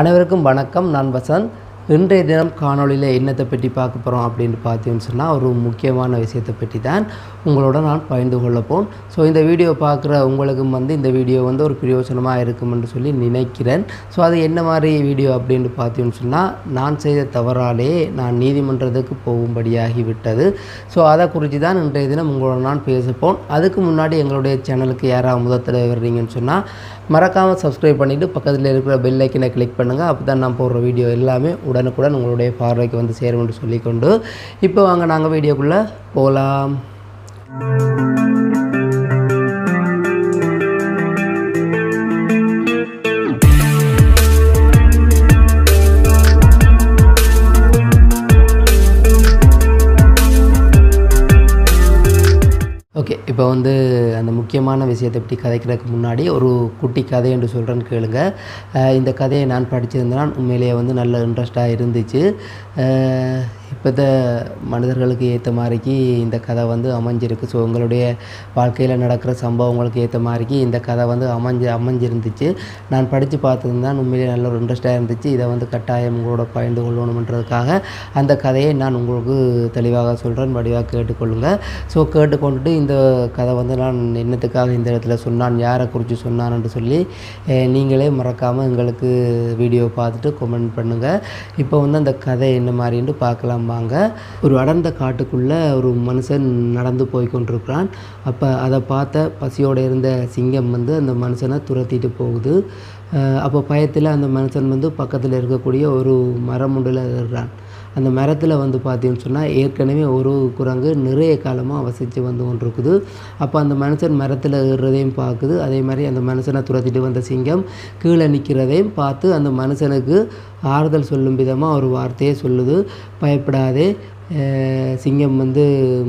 அனைவருக்கும் வணக்கம். நான் வசந்த். இன்றைய தினம் காணொளியில் என்னத்தை பற்றி பார்க்க போகிறோம் அப்படின்னு பார்த்தீங்கன்னு சொன்னால் ஒரு முக்கியமான விஷயத்தை பற்றி தான் உங்களோட நான் பகிர்ந்து கொள்ளப்போம் ஸோ இந்த வீடியோ பார்க்குற உங்களுக்கும் வந்து இந்த வீடியோ வந்து ஒரு பிரயோஜனமாக இருக்கும்னு சொல்லி நினைக்கிறேன். ஸோ அது என்ன மாதிரி வீடியோ அப்படின்னு பார்த்தீங்கன்னு சொன்னால் நான் செய்த தவறாலே நான் நீதிமன்றத்துக்கு போகும்படியாகி விட்டது. ஸோ அதை குறித்து தான் இன்றைய தினம் உங்களோட நான் பேசப்போம் அதுக்கு முன்னாடி எங்களுடைய சேனலுக்கு யாராவது முதத்தில் வர்றீங்கன்னு சொன்னால் மறக்காமல் சப்ஸ்கிரைப் பண்ணிவிட்டு பக்கத்தில் இருக்கிற பெல் ஐக்கனை கிளிக் பண்ணுங்கள் அப்போ தான் நான் போடுற வீடியோ எல்லாமே உடனுக்குடன் உங்களுடைய பார்வைக்கு வந்து சேரும் என்று சொல்லிக்கொண்டு. இப்போ வாங்க நாங்கள் வீடியோக்குள்ளே போகலாம் ஓகே இப்போ வந்து அந்த முக்கியமான விஷயத்தை பற்றி கதைக்கிறதுக்கு முன்னாடி ஒரு குட்டி கதை என்று சொல்கிறேன்னு கேளுங்க. இந்த கதையை நான் படிச்சிருந்தேன். உண்மையிலேயே வந்து நல்ல இன்ட்ரெஸ்டாக இருந்துச்சு. இப்போத்த மனிதர்களுக்கு ஏற்ற மாதிரிக்கு இந்த கதை வந்து அமைஞ்சிருக்கு. ஸோ உங்களுடைய வாழ்க்கையில் நடக்கிற சம்பவங்களுக்கு ஏற்ற மாதிரிக்கு இந்த கதை வந்து அமைஞ்சு அமைஞ்சிருந்துச்சு. நான் படித்து பார்த்துருந்தான். உண்மையிலேயே நல்ல ஒரு இன்ட்ரெஸ்டாக இருந்துச்சு. இதை வந்து கட்டாயம் உங்களோட பகிர்ந்து கொள்ளணுன்றதுக்காக அந்த கதையை நான் உங்களுக்கு தெளிவாக சொல்கிறேன் வடிவாக கேட்டுக்கொள்ளுங்கள் ஸோ கேட்டுக்கொண்டுட்டு இந்த கதை வந்து நான் என்னத்துக்காக இந்த இடத்துல சொன்னான் யாரை குறித்து சொன்னான்னு சொல்லி நீங்களே மறக்காமல் எங்களுக்கு வீடியோ பார்த்துட்டு கமெண்ட் பண்ணுங்கள் இப்போ வந்து அந்த கதை என்ன மாதிரின்னு பார்க்கலாம் வாங்க. ஒரு அடர்ந்த காட்டுக்குள்ளே ஒரு மனுஷன் நடந்து போய் கொண்டிருக்கிறான். அப்போ அதை பார்த்த பசியோடு இருந்த சிங்கம் வந்து அந்த மனுஷனை துரத்திட்டு போகுது. அப்போ பயத்தில் அந்த மனுஷன் வந்து பக்கத்தில் இருக்கக்கூடிய ஒரு மரமுண்டில் இருக்கிறான் ஏறுறான். அந்த மரத்தில் வந்து பார்த்தீங்கன்னு சொன்னால் ஏற்கனவே ஒரு குரங்கு நிறைய காலமாக வசித்து வந்து ஒன்று இருக்குது அப்போ அந்த மனுஷன் மரத்தில் ஏறுறதையும் பார்க்குது அதே மாதிரி அந்த மனுஷனை துரத்திட்டு வந்த சிங்கம் கீழே நிற்கிறதையும் பார்த்து அந்த மனுஷனுக்கு ஆறுதல் சொல்லும் விதமாக ஒரு வார்த்தையை சொல்லுது. பயப்படாதே சிங்கம் வந்து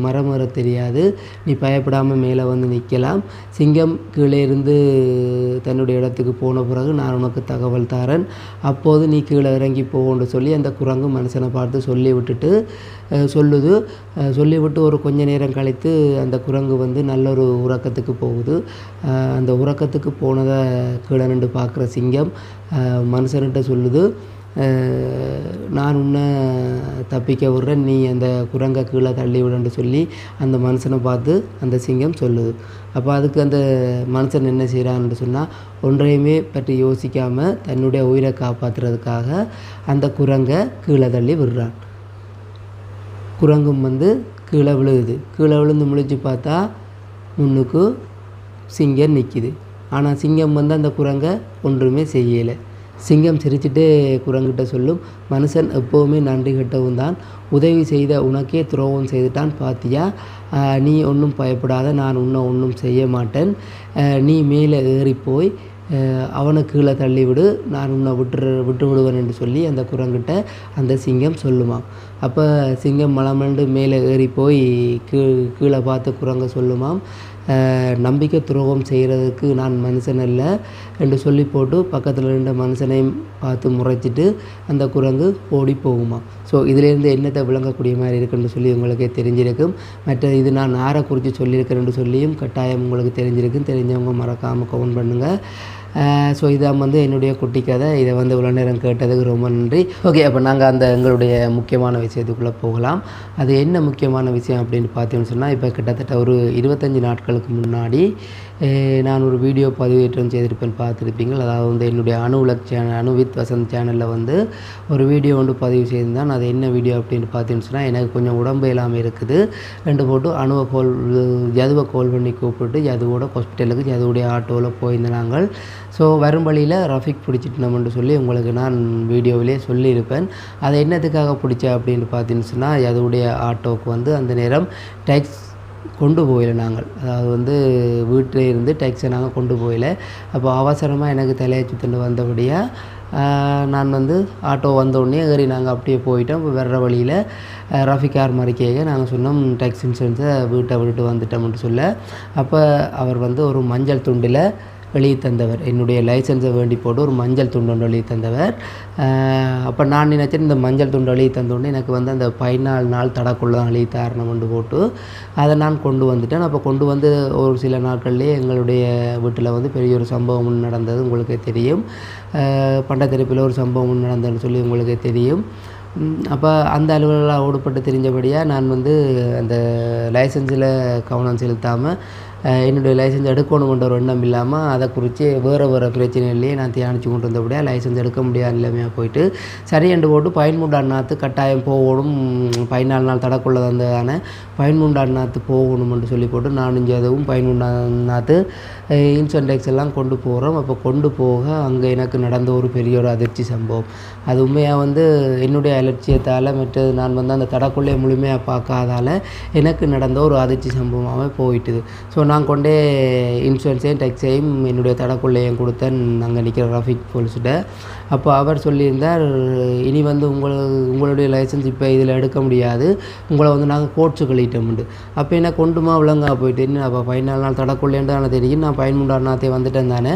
மரம் ஏற தெரியாது. நீ பயப்படாமல் மேலே வந்து நிற்கலாம். சிங்கம் கீழே இருந்து தன்னுடைய இடத்துக்கு போன பிறகு நான் உனக்கு தகவல் தரேன். அப்போது நீ கீழே இறங்கி போகணும்னு சொல்லி அந்த குரங்கு மனுஷனை பார்த்து சொல்லி விட்டுட்டு சொல்லுது. சொல்லிவிட்டு ஒரு கொஞ்ச நேரம் கழித்து அந்த குரங்கு வந்து நல்ல ஒரு உறக்கத்துக்கு போகுது. அந்த உறக்கத்துக்கு போனதை கீழே நின்று பார்க்குற சிங்கம் மனுஷன்கிட்ட சொல்லுது. நான் உன்னை தப்பிக்க விடுறேன். நீ அந்த குரங்கை கீழே தள்ளி விடுன்னு சொல்லி அந்த மனுஷனை பார்த்து அந்த சிங்கம் சொல்லுது. அப்போ அதுக்கு அந்த மனுஷன் என்ன செய்கிறான்னு சொன்னால் ஒன்றையுமே பற்றி யோசிக்காமல் தன்னுடைய உயிரை காப்பாற்றுறதுக்காக அந்த குரங்கை கீழே தள்ளி விடுறான். குரங்கும் வந்து கீழே விழுகுது. கீழே விழுந்து முழிச்சு பார்த்தா முன்னுக்கு சிங்கம் நிற்கிது. ஆனால் சிங்கம் வந்து அந்த குரங்கை ஒன்றுமே செய்யலை. சிங்கம் சிரிச்சிட்டே குரங்கிட்ட சொல்லும் மனுஷன் எப்போவுமே நன்றி கெட்டவும் தான். உதவி செய்த உனக்கே துரோகம் செய்துட்டான் பாத்தியா? நீ ஒன்றும் பயப்படாத நான் உன்னை ஒன்றும் செய்ய மாட்டேன். நீ மேலே ஏறிப்போய் அவனை கீழே தள்ளிவிடு. நான் உன்னை விட்டு விட்டு விடுவேன் என்று சொல்லி அந்த குரங்கிட்ட அந்த சிங்கம் சொல்லுமாம். அப்போ சிங்கம் மலமண்டு மேலே ஏறி போய் கீ கீழே பார்த்து குரங்க சொல்லுமாம். நம்பிக்கை துரோகம் செய்கிறதுக்கு நான் மனுஷன் அல்ல என்று சொல்லி போட்டு பக்கத்தில் இருந்த மனுஷனையும் பார்த்து முறைச்சிட்டு அந்த குரங்கு ஓடி போகுமா. ஸோ இதிலேருந்து என்னத்தை விளங்கக்கூடிய மாதிரி இருக்குன்னு சொல்லி உங்களுக்கே தெரிஞ்சிருக்கும். மற்ற இது நான் யாரை குறித்து சொல்லியிருக்கிறேன்னு சொல்லியும் கட்டாயம் உங்களுக்கு தெரிஞ்சிருக்கும். தெரிஞ்சவங்க மறக்காமல் கவுண்ட் பண்ணுங்கள் ஸோ இதான் வந்து என்னுடைய குட்டி கதை. இதை வந்து இவ்வளோ நேரம் கேட்டதுக்கு ரொம்ப நன்றி. ஓகே அப்போ நாங்கள் அந்த எங்களுடைய முக்கியமான விஷயத்துக்குள்ளே போகலாம். அது என்ன முக்கியமான விஷயம் அப்படின்னு பார்த்தீங்கன்னு சொன்னால் இப்போ கிட்டத்தட்ட ஒரு இருபத்தஞ்சி நாட்களுக்கு முன்னாடி நான் ஒரு வீடியோ பதிவேற்றம் செய்திருப்பேன் பார்த்துருப்பீங்க அதாவது வந்து என்னுடைய அணு உலக் சேனல் அணு வித் வசந்த் சேனலில் வந்து ஒரு வீடியோ ஒன்று பதிவு செய்திருந்தேன். அது என்ன வீடியோ அப்படின்னு பார்த்தீங்கன்னு சொன்னால் எனக்கு கொஞ்சம் உடம்பு இல்லாமல் இருக்குது. ரெண்டு போட்டு அணுவை கோல் ஜதுவை கோல் பண்ணி கூப்பிட்டு ஜதுவோட ஹாஸ்பிட்டலுக்கு ஜதுவுடைய ஆட்டோவில் போயிருந்தேன் நாங்கள். ஸோ வரும் வழியில் ரஃபிக் பிடிச்சிட்டோம்னு சொல்லி உங்களுக்கு நான் வீடியோவிலே சொல்லியிருப்பேன். அதை என்னத்துக்காக பிடிச்ச அப்படின்னு பார்த்தீங்கன்னு சொன்னால் ஆட்டோவுக்கு வந்து அந்த நேரம் டேக்ஸ் கொண்டு போயில நாங்கள். அதாவது வந்து வீட்டில் இருந்து டேக்ஸை நாங்கள் கொண்டு போயில அப்போ அவசரமாக எனக்கு தலையை சுத்திட்டு வந்தபடியாக நான் வந்து ஆட்டோ வந்தோடனே ஏறி நாங்கள் அப்படியே போயிட்டோம். இப்போ வர்ற வழியில் ரஃபிகார் மாதிரி கேட்க நாங்கள் சொன்னோம் டேக்ஸ் இன்சூரன்ஸை வீட்டை விட்டுட்டு வந்துட்டோம்னு சொல்ல. அப்போ அவர் வந்து ஒரு மஞ்சள் துண்டில் வெளியே தந்தவர் என்னுடைய லைசன்ஸை வேண்டி போட்டு ஒரு மஞ்சள் துண்டு ஒன்று வெளியே தந்தவர் அப்போ நான் நினச்சேன் இந்த மஞ்சள் துண்டு வெளியே தந்தோடனே எனக்கு வந்து அந்த பதினாலு நாள் தடக்குள்ள தான் வெளியே தாரணம் கொண்டு போட்டு அதை நான் கொண்டு வந்துட்டேன். அப்போ கொண்டு வந்து ஒரு சில நாட்கள்லேயே எங்களுடைய வீட்டில் வந்து பெரிய ஒரு சம்பவம் நடந்தது உங்களுக்கே தெரியும். பண்டத்தெருப்பில் ஒரு சம்பவம் நடந்ததுன்னு சொல்லி உங்களுக்கே தெரியும். அப்போ அந்த அலுவலகத்தில் ஓடுபட்டு தெரிஞ்சபடியாக நான் வந்து அந்த லைசன்ஸில் கவனம் செலுத்தாமல் என்னுடைய லைசன்ஸ் எடுக்கணுமென்ற ஒரு எண்ணம் இல்லாமல் அதை குறித்து வேறு வேறு பிரச்சனையிலேயே நான் தியானித்து கொண்டு இருந்தபடியாக லைசன்ஸ் எடுக்க முடியாத நிலைமையாக போயிட்டு சரி என்று போட்டு பயன்முண்டு கட்டாயம் போகணும் பதினாலு நாள் தடக்குள்ளது வந்ததான பயன்முண்டு அண்ணாத்து போகணும்னு சொல்லி போட்டு நானும் அதுவும் பயன்முண்டு அண்ணாத்து இன்சென்டெக்ஸ் எல்லாம் கொண்டு போகிறோம் அப்போ கொண்டு போக அங்கே எனக்கு நடந்த ஒரு பெரிய ஒரு அதிர்ச்சி சம்பவம். அது உண்மையாக வந்து என்னுடைய அலட்சியத்தால் மற்றது நான் வந்து அந்த தடக்குள்ளே முழுமையாக பார்க்காதால எனக்கு நடந்த ஒரு அதிர்ச்சி சம்பவமாகவே போயிட்டுது. ஸோ நான் கொண்டே இன்சூரன்ஸையும் டெக்ஸையும் என்னுடைய தடக்குள்ளையும் கொடுத்தேன். அங்கே நிற்கிற ரஃபிக் போலீஸ்கிட்ட அப்போ அவர் சொல்லியிருந்தார் இனி வந்து உங்கள் உங்களுடைய லைசன்ஸ் இப்போ இதில் எடுக்க முடியாது. உங்களை வந்து நாங்கள் கோர்ட்ஸு கழிட்டோம்ண்டு அப்போ என்ன கொண்டுமா விளங்கா போயிட்டு அப்போ பதினாலு நாள் தடக்குள்ளேன்னு தானே தெரியும் நான் பயன்முண்டானாத்தே வந்துட்டேன் தானே.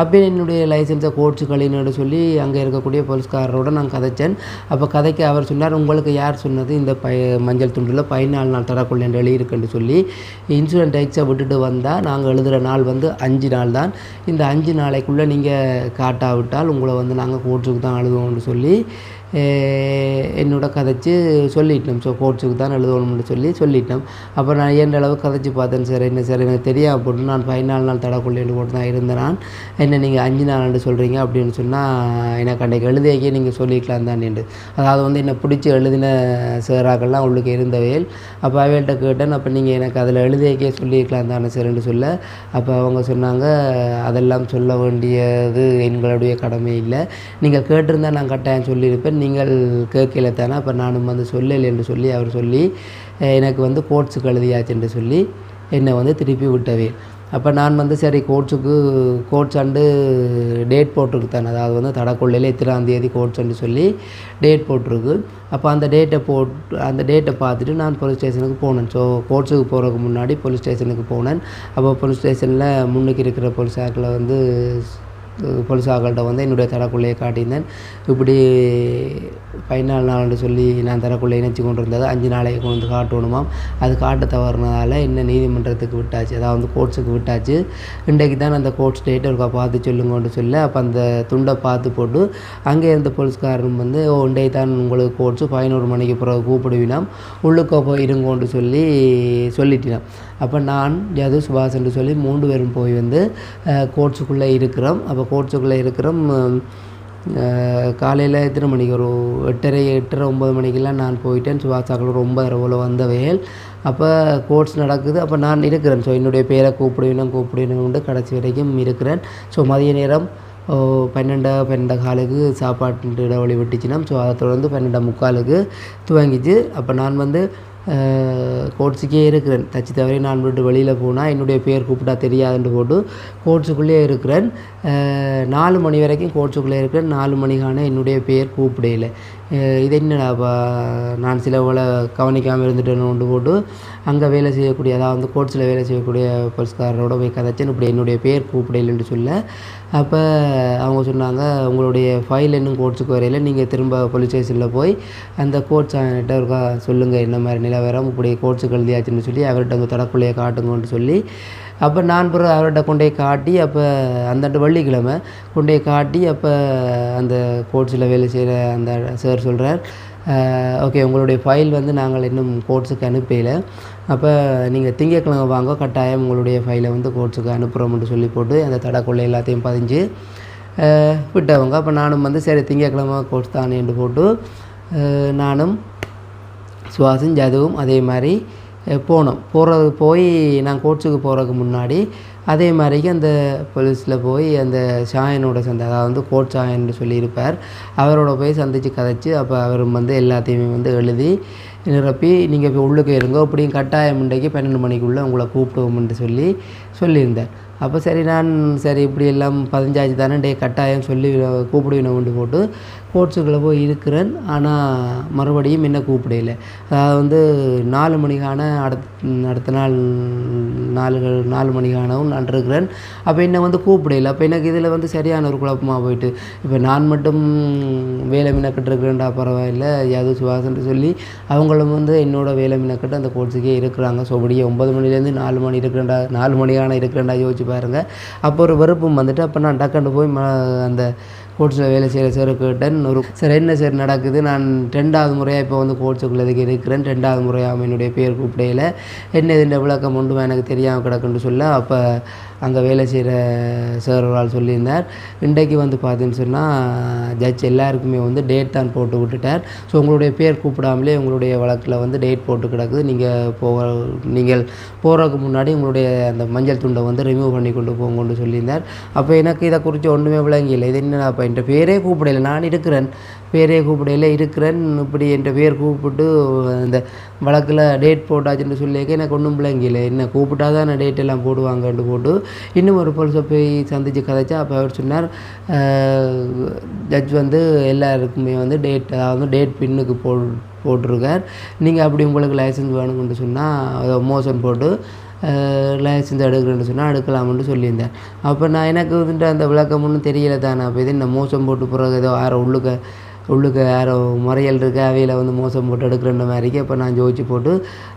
அப்போ என்னுடைய லைசன்ஸை கோட்ஸு கழினுன்னு சொல்லி அங்கே இருக்கக்கூடிய போலீஸ்காரரோட நான் கதைச்சேன். அப்போ கதைக்கு அவர் சொன்னார் உங்களுக்கு யார் சொன்னது? இந்த ப மஞ்சள் துண்டில் பதினாலு நாள் தடக்குள்ளேன்னு எழுதியிருக்குன்னு சொல்லி இன்சூரன்ஸ் டேக்ஸை விட்டுட்டு வந்தால் நாங்கள் எழுதுகிற நாள் வந்து அஞ்சு நாள் தான் இந்த அஞ்சு நாளைக்குள்ளே நீங்கள் காட்டாவிட்டால் உங்களை வந்து நாங்கள் கோர்ட்டுக்கு தான் எழுதுவோம்னு சொல்லி என்னோட கதைச்சி சொல்லிட்டேன் ஸோ கோர்ட்ஸுக்கு தான் எழுதணும்னு சொல்லி சொல்லிட்டேன் அப்போ நான் ஏன்ற அளவு கதைச்சி பார்த்தேன் சார்? என்ன சார்? எனக்கு தெரியாது போட்டு நான் பதினாலு நாள் தடக்குள்ளே போட்டு தான் இருந்தேன். நான் என்ன நீங்கள் அஞ்சு நாள்னு சொல்கிறீங்க அப்படின்னு சொன்னால் எனக்கு அன்றைக்கு எழுதியக்கே நீங்கள் சொல்லிக்கலாம் தான் என்று. அதாவது வந்து என்னை பிடிச்சி எழுதின சேராக்கள்லாம் உள்ளுக்கு இருந்தவையில் அப்போ அவைகள்கிட்ட கேட்டேன். அப்போ நீங்கள் எனக்கு அதில் எழுதியக்கே சொல்லியிருக்கலாம் தானே சார்ன்னு சொல்ல. அப்போ அவங்க சொன்னாங்க அதெல்லாம் சொல்ல வேண்டியது எங்களுடைய கடமை இல்லை. நீங்கள் கேட்டிருந்தா நான் கட்டாயம் சொல்லியிருப்பேன். நீங்கள் கேட்கல தானே அப்போ நானும் வந்து சொல்லலை என்று சொல்லி அவர் சொல்லி எனக்கு வந்து கோர்ட்ஸுக்கு எழுதியாச்சு என்று சொல்லி என்னை வந்து திருப்பி விட்டவே. அப்போ நான் வந்து சரி கோட்ஸுக்கு கோட்ஸ் அண்டு டேட் போட்டிருக்கு தானே அதாவது வந்து தடக்கொள்ளையில் இத்தனாம் தேதி கோர்ட்ஸ் அண்டு சொல்லி டேட் போட்டிருக்கு. அப்போ அந்த டேட்டை போட் அந்த டேட்டை பார்த்துட்டு நான் போலீஸ் ஸ்டேஷனுக்கு போனேன். ஸோ கோட்ஸுக்கு போகிறதுக்கு முன்னாடி போலீஸ் ஸ்டேஷனுக்கு போனேன். அப்போ போலீஸ் ஸ்டேஷனில் முன்னுக்கு இருக்கிற போலீஸ் வந்து பொலிசாக்கள்கிட்ட வந்து என்னுடைய தரக்குள்ளையை காட்டியிருந்தேன். இப்படி பதினாலு நாள்னு சொல்லி நான் தரக்குள்ளே இணைச்சி கொண்டு இருந்தது அஞ்சு நாளைக்கு கொண்டு வந்து காட்டணுமாம். அது காட்ட தவறுனதால் என்ன நீதிமன்றத்துக்கு விட்டாச்சு அதாவது வந்து கோர்ட்ஸுக்கு விட்டாச்சு. இன்றைக்கு தான் அந்த கோர்ட்ஸ் டேட் இருக்கா பார்த்து சொல்லுங்கன்னு சொல்லி அப்போ அந்த துண்டை பார்த்து போட்டு அங்கே இருந்த போலீஸ்காரன் வந்து ஓ இன்றைக்கு தான் உங்களுக்கு கோர்ட்ஸு பதினோரு மணிக்கு பிறகு கூப்பிடுவினாம். உள்ளுக்க போய் இருங்கோன்னு சொல்லி சொல்லிட்டினான் அப்போ நான் ஜது சுபாஷ் என்று சொல்லி மூன்று பேரும் போய் வந்து கோர்ட்ஸுக்குள்ளே இருக்கிறோம். அப்போ இப்போ கோர்ட்ஸுக்குள்ளே இருக்கிறோம். காலையில் எத்தனை மணிக்கு? ஒரு எட்டரை எட்டரை ஒம்பது மணிக்கெல்லாம் நான் போயிட்டேன். சுபாஷாக்கள் ஒரு ஒன்பதரை போல் வந்தவையல் அப்போ கோர்ஸ் நடக்குது. அப்போ நான் இருக்கிறேன். ஸோ என்னுடைய பேரை கூப்பிடுவேன் கூப்பிடுவேன் உண்டு கடைசி வரைக்கும் இருக்கிறேன். ஸோ மதிய நேரம் பன்னெண்டா பன்னெண்டு காலுக்கு சாப்பாட்டு இடைவெளி விட்டுச்சுன்னா ஸோ அதை தொடர்ந்து பன்னெண்டு முக்காலுக்கு துவங்கிச்சு. அப்போ நான் வந்து கோட்ஸுக்கே இருக்கிறேன். தச்சு தவறி நான் விட்டு வெளியில் போனால் என்னுடைய பேர் கூப்பிட்டா தெரியாதுன்னு போட்டு கோட்ஸுக்குள்ளேயே இருக்கிறேன். நாலு மணி வரைக்கும் கோட்ஸுக்குள்ளே இருக்கிறேன். நாலு மணிக்கான என்னுடைய பேர் கூப்பிடையில. இது என்னடாப்பா நான் சில போல் கவனிக்காமல் இருந்துட்டேன்னு கொண்டு போட்டு அங்கே வேலை செய்யக்கூடிய அதாவது வந்து கோட்ஸில் வேலை செய்யக்கூடிய போலீஸ்காரரோட போய் கதைச்சேன் இப்படி என்னுடைய பேர் கூப்பிடையிலன்னு சொல்ல. அப்போ அவங்க சொன்னாங்க உங்களுடைய ஃபைல் இன்னும் கோட்ஸுக்கு வரையில் நீங்கள் திரும்ப போலீஸ் ஸ்டேஷனில் போய் அந்த கோட்ஸ் அவன்கிட்ட இருக்கா சொல்லுங்கள் என்ன மாதிரி நிலவரம் இப்படி கோட்ஸுக்கு எழுதியாச்சுன்னு சொல்லி அவர்கிட்ட வந்து தடக்குள்ளையை காட்டுங்கன்னு சொல்லி அப்போ நான் பிறகு அவர்கிட்ட கொண்டு போய் காட்டி அப்போ அந்தாண்டு வெள்ளிக்கிழமை கொண்டு போய் காட்டி அப்போ அந்த கோட்ஸில் வேலை செய்கிற அந்த சார் சொல்கிறார் ஓகே உங்களுடைய ஃபைல் வந்து நாங்கள் இன்னும் கோர்ட்ஸுக்கு அனுப்பல அப்போ நீங்கள் திங்கக்கிழமை வாங்க கட்டாயம் உங்களுடைய ஃபைலை வந்து கோர்ட்ஸுக்கு அனுப்புகிறோம்னு சொல்லி போட்டு அந்த தடக்குள்ளே எல்லாத்தையும் பதிஞ்சு விட்டவங்க. அப்போ நானும் வந்து சரி திங்கக்கிழமை கோர்ஸ் தானேன்னு போட்டு நானும் சுவாசும் ஜதுவும் அதே மாதிரி போனோம் போகிறது போய் நான் கோட்ஸுக்கு போகிறதுக்கு முன்னாடி அதே மாதிரிக்கு அந்த போலீஸில் போய் அந்த சாயனோட சந்தை அதாவது வந்து கோட் சாயன்னு சொல்லியிருப்பார். அவரோட போய் சந்தித்து கதைச்சி அப்போ அவர் வந்து எல்லாத்தையுமே வந்து எழுதி நிரப்பி நீங்கள் இப்போ உள்ளுக்கு இருங்க அப்படியும் கட்டாயம் இன்றைக்கு பன்னெண்டு மணிக்குள்ளே உங்களை கூப்பிடுவோம்னு சொல்லி சொல்லியிருந்தார். அப்போ சரி நான் சரி இப்படி எல்லாம் பதினஞ்சாச்சு தானே டே கட்டாயம் சொல்லி கூப்பிடுவினோம்னு போட்டு கோர்ட்ஸுக்குள்ளே போய் இருக்கிறேன். ஆனால் மறுபடியும் என்ன கூப்பிடையில அதாவது வந்து நாலு மணிக்கான அடுத் அடுத்த நாள் நாலு நாலு மணிக்கானவும் நான் இருக்கிறேன். அப்போ என்னை வந்து கூப்பிடையில அப்போ எனக்கு இதில் வந்து சரியான ஒரு குழப்பமாக போயிட்டு இப்போ நான் மட்டும் வேலை மினக்கட்டு இருக்கிறேன்டா பரவாயில்ல. யாது சுவாசன்ட்டு சொல்லி அவங்களும் வந்து என்னோட வேலை மினக்கட்டு அந்த கோர்ஸுக்கே இருக்கிறாங்க. ஸோ அப்படியே ஒன்பது மணிலேருந்து நாலு மணி இருக்கிறேன்டா நாலு மணிக்கான இருக்கிறேன்டா யோசிச்சு பாருங்கள் அப்போ ஒரு வெறுப்பும் வந்துட்டு அப்போ நான் டக்குன்னு போய் ம அந்த ஸ்போர்ட்ஸில் வேலை செய்கிற சார் கேட்டேன் ஒரு சார் என்ன சார் நடக்குது? நான் ரெண்டாவது முறையாக இப்போ வந்து கோர்ட்ஸுக்குள்ள இதுக்கு இருக்கிறேன். ரெண்டாவது முறையாக என்னுடைய பேர் கூப்பிடையில். என்ன இதுன்ற விளக்கம் ஒன்றுமே எனக்கு தெரியாமல் கிடக்குன்னு சொல்ல அப்போ அங்கே வேலை செய்கிற சார் ஒரு ஆள் சொல்லியிருந்தார். இன்றைக்கு வந்து பார்த்தீங்கன்னு சொன்னால் ஜட்ஜ் எல்லாருக்குமே வந்து டேட் தான் போட்டு விட்டுட்டார். ஸோ உங்களுடைய பேர் கூப்பிடாமலே உங்களுடைய வழக்கில் வந்து டேட் போட்டு கிடக்குது. நீங்கள் போக நீங்கள் போகிறதுக்கு முன்னாடி உங்களுடைய அந்த மஞ்சள் துண்டை வந்து ரிமூவ் பண்ணி கொண்டு போங்கன்னு சொல்லியிருந்தார். அப்போ எனக்கு இதை குறித்து ஒன்றுமே விளங்கியில்லை. இது என்ன அப்போ என் பேரே கூப்பிடல. நான் இருக்கிறேன். பேரே கூப்பிடையில இருக்கிறேன். இப்படி என் பேர் கூப்பிட்டு இந்த வழக்கில் டேட் போட்டாச்சுன்னு சொல்லியிருக்க எனக்கு ஒன்றும் விளங்கியில்லை. என்ன கூப்பிட்டா தான் டேட் எல்லாம் போடுவாங்கன்ட்டு போட்டு இன்னும் ஒரு போலீஸை போய் சந்தித்து கதைச்சா அப்போ அவர் சொன்னார் ஜட்ஜ் வந்து எல்லாருக்குமே வந்து டேட் அதாவது டேட் பின்னுக்கு போ போட்டிருக்கார். நீங்கள் அப்படி உங்களுக்கு லைசன்ஸ் வேணும்னு சொன்னால் மோசன் போட்டு லைசன்ஸ் எடுக்கிறேன்னு சொன்னால் எடுக்கலாம்னு சொல்லியிருந்தேன் அப்போ நான் எனக்கு வந்துட்டு அந்த விளக்கம் ஒன்றும் தெரியல தானே. அப்போ இது இந்த மோசம் போட்டு போகிறது ஏதோ யாரோ உள்ளுக்க உள்ளுக்க யாரோ முறையல் இருக்கு அவையில் வந்து மோசம் போட்டு எடுக்கிறன்ற மாதிரிக்கு அப்போ நான் ஜோதிச்சு போட்டு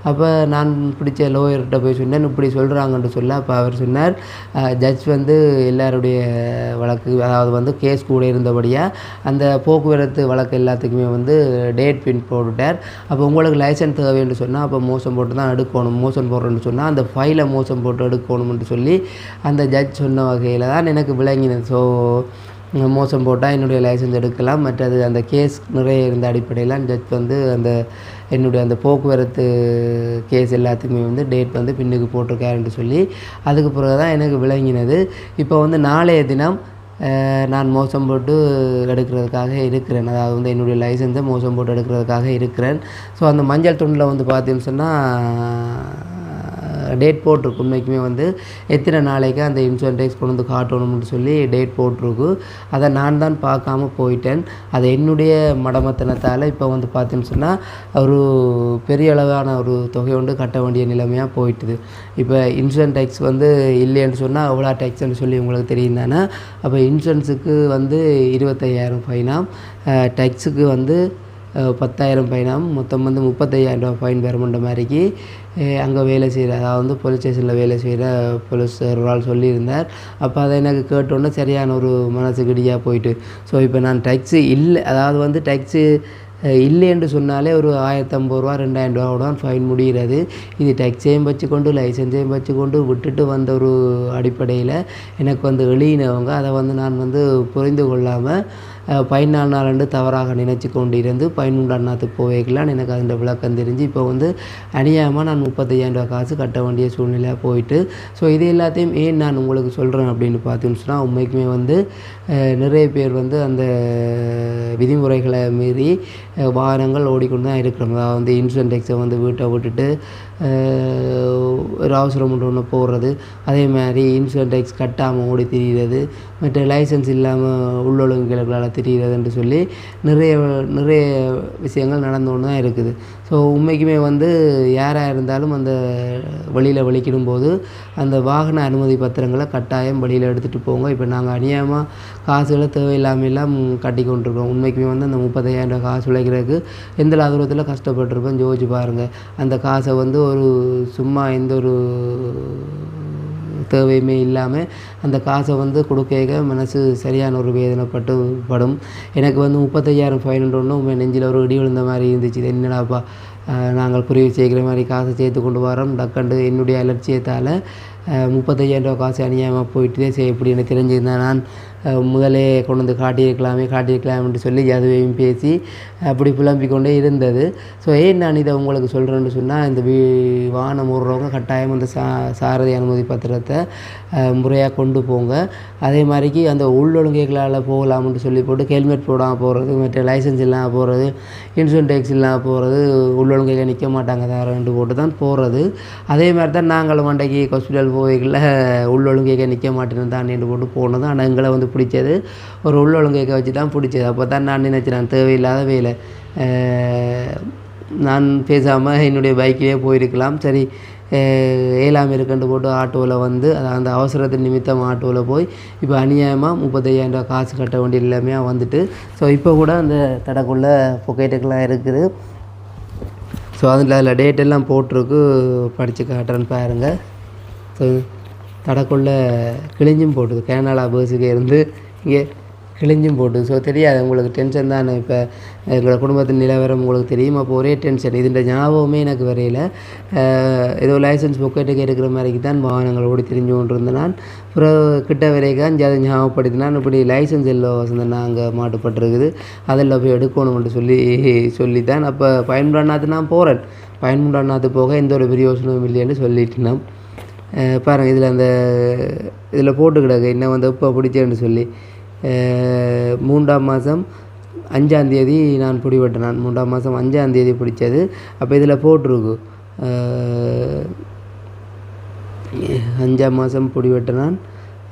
அப்போ நான் பிடிச்ச லோயர்கிட்ட போய் சொன்னேன். இப்படி சொல்கிறாங்கன்ட்டு சொல்ல அப்போ அவர் சொன்னார் ஜட்ஜ் வந்து எல்லாருடைய வழக்கு அதாவது வந்து கேஸ் கூட இருந்தபடியாக அந்த போக்குவரத்து வழக்கு எல்லாத்துக்குமே வந்து டேட் பின் போட்டுட்டார். அப்போ உங்களுக்கு லைசன்ஸ் தேவைன்னு சொன்னால் அப்போ மோசம் போட்டு தான் எடுக்கணும். மோசம் போடுறேன்னு சொன்னால் அந்த ஃபைலை மோசம் போட்டு எடுக்கணும்னு சொல்லி அந்த ஜட்ஜ் சொன்ன வகையில் தான் எனக்கு விளங்கினது. ஸோ மோசம் போட்டால் என்னுடைய லைசன்ஸ் எடுக்கலாம். மற்றது அந்த கேஸ் நிறைய இருந்த அடிப்படையில் ஜட்ஜ் வந்து அந்த என்னுடைய அந்த போக்குவரத்து கேஸ் எல்லாத்துக்குமே வந்து டேட் வந்து பின்னுக்கு போட்டிருக்காருன்னு சொல்லி அதுக்கு பிறகு தான் எனக்கு விளங்கினது. இப்போ வந்து நாளைய தினம் நான் மோசம் போட்டு எடுக்கிறதுக்காக இருக்கிறேன். அதாவது வந்து என்னுடைய லைசன்ஸை மோசம் போட்டு எடுக்கிறதுக்காக இருக்கிறேன். ஸோ அந்த மஞ்சள் துண்டில் வந்து பார்த்தீங்கன்னு சொன்னால் டேட் போட்டிருக்கு உண்மைக்குமே வந்து எத்தனை நாளைக்கு அந்த இன்சூரன்ஸ் டேக்ஸ் கொண்டு வந்து காட்டணும்னு சொல்லி டேட் போட்டிருக்கு. அதை நான் தான் பார்க்காம போயிட்டேன். அது என்னுடைய மடமத்தனத்தால் இப்போ வந்து பார்த்தீங்கன்னு சொன்னால் ஒரு பெரிய அளவான ஒரு தொகை வந்து கட்ட வேண்டிய நிலைமையாக போயிட்டுது. இப்போ இன்சூரன்ஸ் டேக்ஸ் வந்து இல்லைன்னு சொன்னால் எவ்வளோ டேக்ஸ்ன்னு சொல்லி உங்களுக்கு தெரியும் தானே? அப்போ இன்சூரன்ஸுக்கு வந்து இருபத்தையாயிரம் ஃபைனாக டேக்ஸுக்கு வந்து பத்தாயிரம் ஃபைனாம் மொத்தம் வந்து முப்பத்தையாயிரம் ரூபா ஃபைன் பெறமுன்ற மாதிரிக்கு அங்கே வேலை செய்கிற அதாவது வந்து போலீஸ் ஸ்டேஷனில் வேலை செய்கிற போலீஸ் ஒரு ஆள் சொல்லியிருந்தார். அப்போ அதை எனக்கு கேட்டோன்னே சரியான ஒரு மனசு கிடியாக போயிட்டு. ஸோ இப்போ நான் டேக்ஸி இல்லை அதாவது வந்து டேக்ஸி இல்லை என்று சொன்னாலே ஒரு ஆயிரத்தம்பது ரூபா ரெண்டாயிரம் ரூபாவோட தான் ஃபைன் முடிகிறது. இது டேக்ஸையும் வச்சுக்கொண்டு லைசன்ஸையும் வச்சுக்கொண்டு விட்டுட்டு வந்த ஒரு அடிப்படையில் எனக்கு வந்து எழுதினவங்க. அதை வந்து நான் வந்து புரிந்து கொள்ளாமல் பதினாலு ரெண்டு தவறாக நினைச்சு கொண்டு இருந்து பதிமூன்றாம் எனக்கு அதோட விளக்கம் தெரிஞ்சு இப்போ வந்து அநியாயமாக நான் முப்பத்தையாயிரம் ரூபா காசு கட்ட வேண்டிய சூழ்நிலையாக போயிட்டு ஸோ இது எல்லாத்தையும் ஏன் நான் உங்களுக்கு சொல்கிறேன் அப்படின்னு பார்த்தீங்கன்னு சொன்னால் உண்மைக்குமே வந்து நிறைய பேர் வந்து அந்த விதிமுறைகளை மீறி வாகனங்கள் ஓடிக்கொண்டு தான் இருக்கிறோம் அதாவது வந்து இன்சூரன்ஸ் வந்து வீட்டை விட்டுட்டு ஒரு அவசரம் ஒன்று ஒன்று போடுறது. அதே மாதிரி இன்சூரன்ஸ் டேக்ஸ் கட்டாமல் ஓடி திரிகிறது மற்ற லைசன்ஸ் இல்லாமல் உள்ளொழுங்குகளால் திரிகிறதுன்னு சொல்லி நிறைய நிறைய விஷயங்கள் நடந்து கொண்டு தான் இருக்குது. ஸோ உண்மைக்குமே வந்து யாராக இருந்தாலும் அந்த வழியில் வலிக்கிடும் போது அந்த வாகன அனுமதி பத்திரங்களை கட்டாயம் வழியில் எடுத்துகிட்டு போங்க. இப்போ நாங்கள் அநியாயமாக காசுகளை தேவையில்லாமையெல்லாம் கட்டி கொண்டிருக்கோம். உண்மைக்குமே வந்து அந்த முப்பத்தையாயிரம் ரூபா காசு உழைக்கிறதுக்கு எந்த தூரத்தில் கஷ்டப்பட்டிருப்போம் ஜோதிச்சு பாருங்கள் அந்த காசை வந்து ஒரு சும்மா எந்த ஒரு தேவையுமே இல்லாமல் அந்த காசை வந்து கொடுக்க மனசு சரியான ஒரு வேதனைப்பட்டு படும். எனக்கு வந்து முப்பத்தையாயிரம் ஃபைன் ஒன்று உண்மை நெஞ்சில் ஒரு இடி விழுந்த மாதிரி இருந்துச்சு. இது என்னடாப்பா? நாங்கள் புரிவு செய்கிற மாதிரி காசை சேர்த்து கொண்டு வரோம். டக்கண்டு என்னுடைய அலட்சியத்தால் முப்பத்தையாயிரம் ரூபா காசு அநியாயமாக போயிட்டு சரி எப்படி எனக்கு தெரிஞ்சிருந்தேன் நான். முதலே கொண்டு வந்து காட்டியிருக்கலாமே காட்டியிருக்கலாம்னு சொல்லி அதுவையும் பேசி அப்படி புலம்பிக் கொண்டே இருந்தது. ஸோ ஏன் நான் இதை உங்களுக்கு சொல்கிறேன்னு சொன்னால் இந்த வீ வாகனம் ஓடுறவங்க கட்டாயம் அந்த சா சாரதி அனுமதி பத்திரத்தை முறையாக கொண்டு போங்க. அதே மாதிரிக்கு அந்த உள்ளொழுங்கைகளால் போகலாம்னு சொல்லி போட்டு ஹெல்மெட் போடாமல் போகிறது மற்ற லைசன்ஸ் இல்லாமல் போகிறது இன்சூரன்ஸ் டேக்ஸ் இல்லாமல் போகிறது உள்ளொழுங்கையில் நிற்க மாட்டாங்க தாரன்ட்டு போட்டு தான் போகிறது அதே மாதிரி தான் நாங்களும் அன்றைக்கு ஹாஸ்பிட்டல் போய்களில் உள்ளொழுங்கைக்க நிற்க மாட்டேன்னு தான் போட்டு போனது ஆனால் எங்களை வந்து பிடிச்சது. ஒரு உள்ளொழுங்கைக்க வச்சு தான் பிடிச்சது. அப்போ தான் நான் நினச்சேன் தேவையில்லாத வேலை. நான் பேசாமல் என்னுடைய பைக்கிலே போயிருக்கலாம். சரி ஏழாம் இருக்கண்டு போட்டு ஆட்டோவில் வந்து அந்த அவசரத்தின் நிமித்தம் ஆட்டோவில் போய் இப்போ அநியாயமாக முப்பத்தையாயிரம் ரூபா காசு கட்ட வேண்டிய எல்லாமே வந்துட்டு ஸோ இப்போ கூட அந்த தடக்குள்ளே பொக்கெட்டுக்கெல்லாம் இருக்குது. ஸோ அதில் அதில் டேட் எல்லாம் போட்டிருக்கு. படித்து காட்டுறேன்னு பாருங்கள் ஸோ தடக்குள்ளே கிழிஞ்சும் போட்டுது. கேனலா பஸ்ஸுக்கு இருந்து இங்கே கிழிஞ்சும் போட்டுது. ஸோ தெரியாது உங்களுக்கு டென்ஷன் தானே? இப்போ எங்களோட குடும்பத்தின் நிலவரம் உங்களுக்கு தெரியும்? அப்போ ஒரே டென்ஷன் இதுன்ற ஞாபகமே எனக்கு வரையில். ஏதோ லைசன்ஸ் பொக்கெட்டுக்கு இருக்கிற மாதிரிக்கு தான் வாகனங்கள் ஓடி தெரிஞ்சு கொண்டு இருந்தேன் நான் அப்புறம் கிட்ட வரைக்கும் அதை ஞாபகப்படுத்தினான். இப்படி லைசன்ஸ் இல்லை வசந்தனா அங்கே மாட்டுப்பட்டிருக்குது. அதில் போய் எடுக்கணும்னு சொல்லி சொல்லி தான் அப்போ பயன்படாது நான் போகிறேன் பயன்படாது போக எந்த ஒரு பிரயோசனமும் இல்லைன்னு சொல்லிட்டு பாருங்கள் இதில் அந்த இதில் போட்டு கிடக்கு என்ன வந்து இப்போ பிடிச்சேன்னு சொல்லி. மூன்றாம் மாதம் அஞ்சாந்தேதி நான் பிடிபட்டேன் நான். மூன்றாம் மாதம் அஞ்சாந்தேதி பிடிச்சது. அப்போ இதில் போட்டிருக்கு. அஞ்சாம் மாதம் பிடிபட்ட நான்.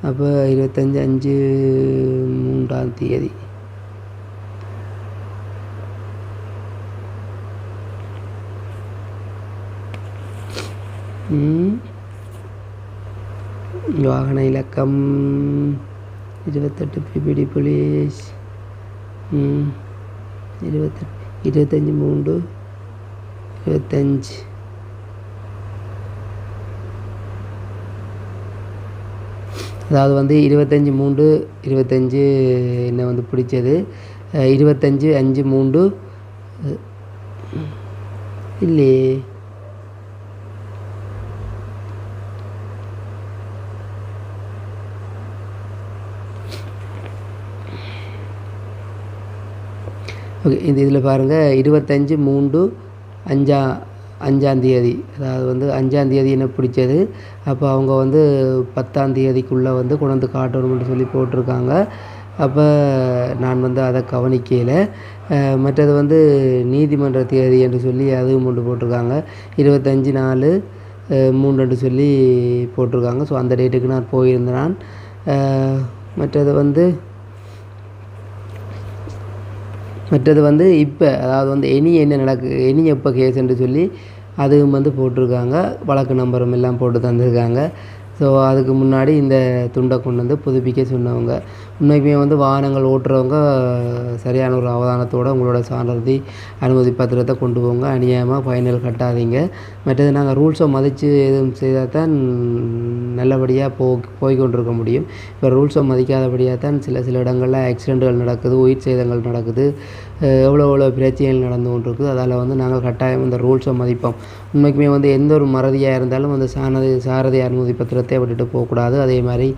அப்போ இருபத்தஞ்சி அஞ்சு மூன்றாம் தேதி. வாகன இலக்கம் இருபத்தெட்டு பிபிடி போலீஸ். இருபத்தெட்டு இருபத்தஞ்சி மூன்று இருபத்தஞ்சி. அதாவது வந்து இருபத்தஞ்சி மூன்று இருபத்தஞ்சி என்ன வந்து பிடிச்சது? இருபத்தஞ்சி அஞ்சு மூன்று. இல்லையே. ஓகே இந்த இதில் பாருங்கள் இருபத்தஞ்சி மூன்று அஞ்சா அஞ்சாந்தேதி அதாவது வந்து அஞ்சாந்தேதி என்ன பிடிச்சது? அப்போ அவங்க வந்து பத்தாந்தேதிக்குள்ளே வந்து கொண்டு வந்து காட்டணும்னு சொல்லி போட்டிருக்காங்க. அப்போ நான் வந்து அதை கவனிக்கையில் மற்றது வந்து நீதிமன்ற தேதி என்று சொல்லி அதுவும் கொண்டு போட்டிருக்காங்க. இருபத்தஞ்சி நாலு மூன்று சொல்லி போட்டிருக்காங்க. ஸோ அந்த டேட்டுக்கு நான் போயிருந்தேன் நான். மற்றது வந்து மற்றது வந்து இப்போ அதாவது வந்து இனி என்ன நடக்கு இனி எப்போ கேஸுன்னு சொல்லி அதுவும் வந்து போட்டிருக்காங்க. வழக்கு நம்பரும் எல்லாம் போட்டு தந்திருக்காங்க. ஸோ அதுக்கு முன்னாடி இந்த துண்டை கொண்டு வந்து புதுப்பிக்க சொன்னவங்க. உண்மைக்குமே வந்து வாகனங்கள் ஓட்டுறவங்க சரியான ஒரு அவதானத்தோடு உங்களோட சான்றதை அனுமதி பத்திரத்தை கொண்டு போங்க. அநியாயமாக ஃபைனல் கட்டாதீங்க. மற்றது நாங்கள் ரூல்ஸை மதித்து எதுவும் செய்தால் தான் நல்லபடியாக போ போய் கொண்டிருக்க முடியும். இப்போ ரூல்ஸை மதிக்காதபடியாக தான் சில சில இடங்களில் ஆக்சிடெண்ட்டுகள் நடக்குது உயிர் சேதங்கள் நடக்குது. எவ்வளோ எவ்வளோ பிரச்சனைகள் நடந்து கொண்டிருக்குது அதால் வந்து நாங்கள் கட்டாயம் இந்த ரூல்ஸை மதிப்போம். உண்மைக்குமே வந்து எந்த ஒரு மறதியாக இருந்தாலும் அந்த சாரதி சாரதி அனுமதி பத்திரத்தை விட்டுட்டு போகக்கூடாது. அதே மாதிரி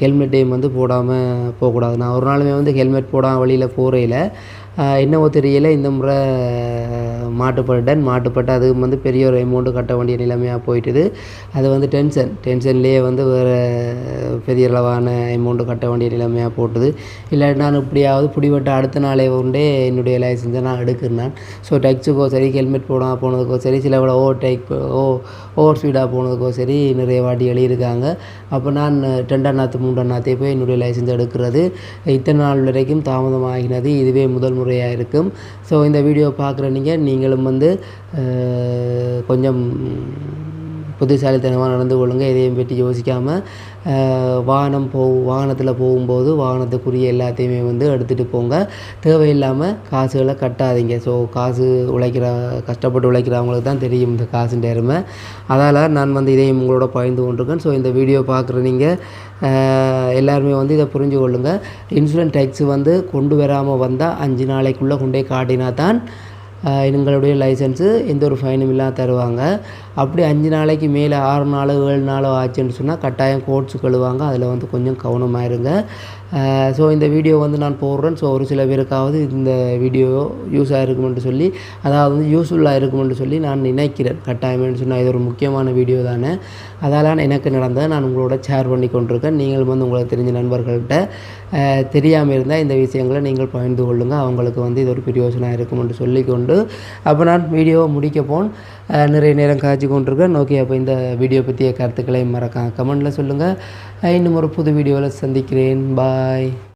ஹெல்மெட்டையும் வந்து போடாமல் போகக்கூடாது. நான் ஒரு நாளுமே வந்து ஹெல்மெட் போடாமல் வழியில் போகையில் என்னவோ தெரியல இந்த முறை மாட்டுப்பட்டேன் மாட்டுப்பட்டு அது வந்து பெரிய ஒரு அமௌண்ட்டு கட்ட வேண்டிய நிலைமையாக போயிட்டுது. அது வந்து டென்ஷன் டென்ஷன்லேயே வந்து வேறு பெரிய அளவான அமௌண்ட்டு கட்ட வேண்டிய நிலைமையாக போட்டுது. இல்லாட்டி நான் இப்படியாவது பிடிபட்ட அடுத்த நாளே உண்டே என்னுடைய லைசன்ஸை நான் எடுக்கிறேன். ஸோ டெக்ஸுக்கோ சரி ஹெல்மெட் போடாமல் போனதுக்கோ சரி சில விட ஓவர் டேக் ஓ ஓவர் ஸ்பீடாக போனதுக்கோ சரி நிறைய வாட்டி எழுதியிருக்காங்க. அப்போ நான் ரெண்டாம் நாற்று மூன்றாம் நாற்றே போய் என்னுடைய லைசன்ஸ் எடுக்கிறது. இத்தனை நாள் வரைக்கும் தாமதமாகினது இதுவே முதல் முறையாக இருக்கும். ஸோ இந்த வீடியோ பார்க்குற நீங்கள் நீங்களும் வந்து கொஞ்சம் புத்திசாலித்தனமாக நடந்து கொள்ளுங்கள் எதையும் பற்றி யோசிக்காமல் வாகனம் போ வாகனத்தில் போகும்போது வாகனத்துக்குரிய எல்லாத்தையுமே வந்து எடுத்துகிட்டு போங்க. தேவையில்லாமல் காசுகளை கட்டாதீங்க. ஸோ காசு உழைக்கிற கஷ்டப்பட்டு உழைக்கிறவங்களுக்கு தான் தெரியும் இந்த காசுன்ற அருமை. அதால் நான் வந்து இதையும் உங்களோட பகிர்ந்து கொண்டிருக்கேன். ஸோ இந்த வீடியோ பார்க்குற நீங்கள் எல்லாருமே வந்து இதை புரிஞ்சு கொள்ளுங்கள் இன்சூரன்ஸ் டேக்ஸ் வந்து கொண்டு வராமல் வந்தால் அஞ்சு நாளைக்குள்ளே கொண்டே காட்டினா தான் எங்களுடைய லைசன்ஸு எந்த ஒரு ஃபைனும் இல்லாமல் தருவாங்க. அப்படி அஞ்சு நாளைக்கு மேலே ஆறு நாளோ ஏழு நாளோ ஆச்சுன்னு சொன்னால் கட்டாயம் கோட்ஸு கழுவாங்க. அதில் வந்து கொஞ்சம் கவனமாக இருங்க ஸோ இந்த வீடியோ வந்து நான் போடுறேன். ஸோ ஒரு சில பேருக்காவது இந்த வீடியோ யூஸாக இருக்குமென்று சொல்லி அதாவது வந்து யூஸ்ஃபுல்லாக இருக்குமென்று சொல்லி நான் நினைக்கிறேன். கட்டாயம்னு சொன்னால் இது ஒரு முக்கியமான வீடியோ தானே. அதெல்லாம் எனக்கு நடந்த நான் உங்களோட ஷேர் பண்ணி கொண்டிருக்கேன். நீங்களும் வந்து உங்களுக்கு தெரிஞ்ச நண்பர்கள்கிட்ட தெரியாமல் இருந்தால் இந்த விஷயங்களை நீங்கள் பகிர்ந்து கொள்ளுங்கள் அவங்களுக்கு வந்து இது ஒரு பிரயோசனம் இருக்குமென்று சொல்லிக்கொண்டு அப்போ நான் வீடியோவை முடிக்க போன். நிறைய நேரம் காய்ச்சி கொண்டிருக்கேன் நோக்கி அப்போ இந்த வீடியோ பற்றிய கருத்துக்களை மறக்காம கமெண்டில் சொல்லுங்கள் இன்னும் ஒரு புது வீடியோவில் சந்திக்கிறேன். பாய்